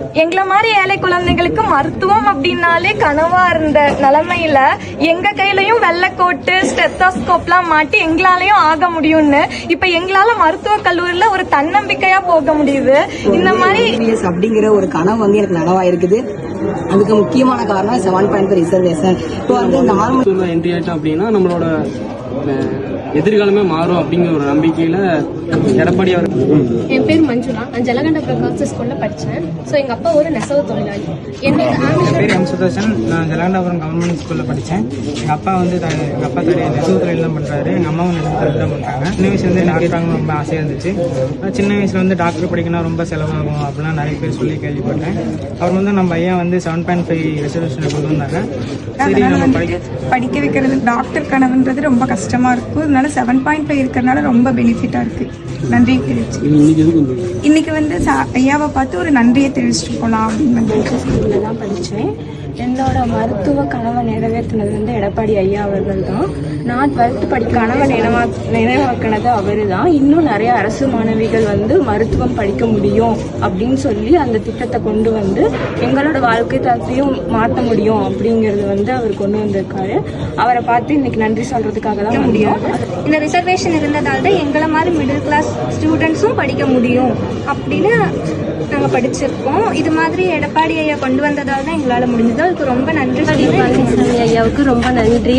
எங்களை மாதிரி ஏழை குழந்தைகளுக்கு மருத்துவம் அப்படின்னாலே கனவா இருந்த நிலைமையில எங்க கையிலயும் வெள்ளைக்கோட்டு ஸ்டெத்தாஸ்கோப்லாம் மாட்டி எங்களாலையும் ஆக முடியும்னு இப்ப எங்களால மருத்துவ கல்லூரியில ஒரு தன்னம்பிக்கையா போக முடியுது. இந்த மாதிரி அப்படிங்கிற ஒரு கனவு வந்து எனக்கு நனவா இருக்குது. அதுக்கு முக்கியமான காரணம் செவன் பாயிண்ட் ரிசர்வேஷன் இப்போ வந்து நார்மல் என்ட்ரி ஆயிட்டோம் அப்படின்னா நம்மளோட எதிர்காலமே மாறும் அப்படிங்கிற ஒரு நம்பிக்கையில எடப்பாடி அவர் என் பேர் மஞ்சுளா. நான் ஜலகண்டபுரம் கேர்ள்ஸ் ஸ்கூல்ல படித்தேன் ஸோ எங்கள் அப்பா ஒரு நெசவு தொழிலாளி. என்னோட பேர் எம் சுதர்சன் நான் ஜலகண்டாபுரம் கவர்மெண்ட் ஸ்கூலில் படித்தேன் எங்கள் அப்பா வந்து த- எங்கள் அப்பா தடைய நெசவு தொழில் தான் பண்ணுறாரு எங்கள் அம்மாவும் நெசவு தொழில் தான் பண்ணுறாங்க சின்ன வயசுலேருந்து டாக்டர் ஆகணும் ரொம்ப ஆசையாக இருந்துச்சு. சின்ன வயசில் வந்து டாக்டர் படிக்கணும் ரொம்ப செலவாகும் அப்படிலாம் நிறைய பேர் சொல்லி கேள்விப்பட்டேன். அவர் வந்து நம்ம பையன் வந்து செவன் பாயிண்ட் ஃபைவ் ரிசர்வேஷனை கொண்டு வந்தாங்க. சரி அதனால நம்ம வந்து படிக்க படிக்க வைக்கிறது டாக்டர் கனவுன்றது ரொம்ப கஷ்டமா இருக்கும் அதனால செவன் பாயிண்ட் ஃபைவ் இருக்கிறதுனால ரொம்ப பெனிஃபிட்டா இருக்கு. நன்றி தெரிவிச்சு இன்னைக்கு வந்து? சா- ஐயாவை பார்த்து ஒரு நன்றியை தெரிவிச்சுட்டு போலாம் அப்படின்னு வந்து படித்தேன் என்னோட மருத்துவ கனவை நிறைவேற்றினது வந்து எடப்பாடி ஐயா அவர்கள் தான் நான் டுவெல்த் படி கனவை நினைவா நினைவாக்கினது அவர் தான் இன்னும் நிறைய அரசு மாணவிகள் வந்து மருத்துவம் படிக்க முடியும் அப்படின்னு சொல்லி அந்த திட்டத்தை கொண்டு வந்து எங்களோட வாழ்க்கை தரத்தையும் மாற்ற முடியும் அப்படிங்கிறது வந்து அவர் கொண்டு வந்திருக்காரு. அவரை பார்த்து இன்னைக்கு நன்றி சொல்றதுக்காக தான் முடியும் இந்த ரிசர்வேஷன் இருந்ததால் தான் எங்களை மாதிரி மிடில் கிளாஸ் ஸ்டூடெண்ட்ஸும் படிக்க முடியும் அப்படின்னு நாங்கள் படிச்சிருக்கோம். இது மாதிரி எடப்பாடி ஐயா கொண்டு வந்ததால் தான் எங்களால் முடிஞ்சது. அதுக்கு ரொம்ப நன்றி பழனிசாமி ஐயாவுக்கு ரொம்ப நன்றி.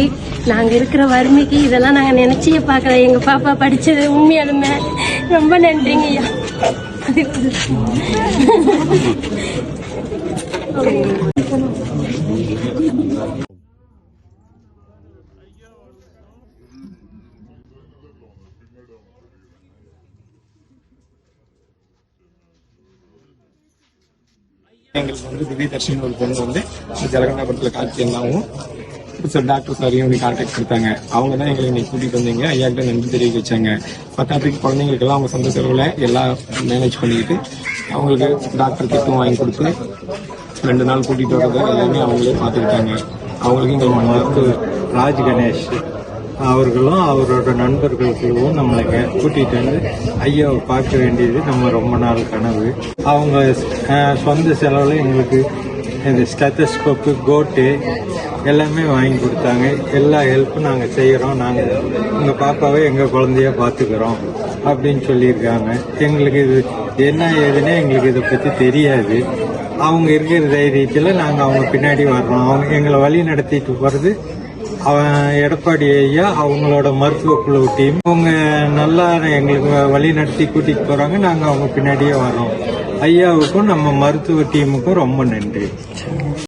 நாங்க இருக்கிற வறுமைக்கு இதெல்லாம் நாங்க நினைச்சே பார்க்கல. எங்க பாப்பா படிச்சது உண்மையாலுமே ரொம்ப நன்றிங்க ஐயா. எங்களுக்கு வந்து திவ்யதர்ஷினி ஒரு பொண்ணு வந்து ஜலகண்டாபுரத்தில் காட்சி எல்லாமும் சார் டாக்டர் சாரையும் வந்து கான்டாக்ட் கொடுத்தாங்க. அவங்க தான் எங்களை இன்னைக்கு கூட்டிட்டு வந்தீங்க. ஐயா கிட்ட நன்றி தெரிவிக்க வச்சாங்க. பத்தாத்துக்கு குழந்தைங்களுக்கெல்லாம் அவங்க சொந்த செலவில் எல்லாம் மேனேஜ் பண்ணிக்கிட்டு அவங்களுக்கு டாக்டர் திட்டம் வாங்கி கொடுத்து ரெண்டு நாள் கூட்டிட்டு வர்றது எல்லாமே அவங்களே பார்த்துக்கிட்டாங்க. அவங்களுக்கு எங்கள் மனமார்க்கு ராஜ் கணேஷ் அவர்களும் அவரோட நண்பர்களுக்கும் நம்மளை கூட்டிகிட்டு வந்து ஐயாவை பார்க்க வேண்டியது நம்ம ரொம்ப நாள் கனவு. அவங்க சொந்த செலவில் எங்களுக்கு இந்த ஸ்டெத்தஸ்கோப்பு கோட்டு எல்லாமே வாங்கி கொடுத்தாங்க. எல்லா ஹெல்ப்பும் நாங்கள் செய்கிறோம் நாங்கள் உங்கள் பாப்பாவை எங்கள் குழந்தைய பார்த்துக்கிறோம் அப்படின்னு சொல்லியிருக்காங்க. எங்களுக்கு இது என்ன ஏதுன்னே எங்களுக்கு இதை பற்றி தெரியாது. அவங்க இருக்கிற தைரியத்தில் நாங்கள் அவங்க பின்னாடி வர்றோம். அவங்க எங்களை வழி நடத்திட்டு போகிறது அவன் எடப்பாடி ஐயா அவங்களோட மருத்துவ குழு டீம். அவங்க நல்லா எங்களுக்கு வழி நடத்தி கூட்டிட்டு போறாங்க. நாங்க அவங்க பின்னாடியே வரோம் ஐயாவுக்கும் நம்ம மருத்துவ டீமுக்கும் ரொம்ப நன்றி.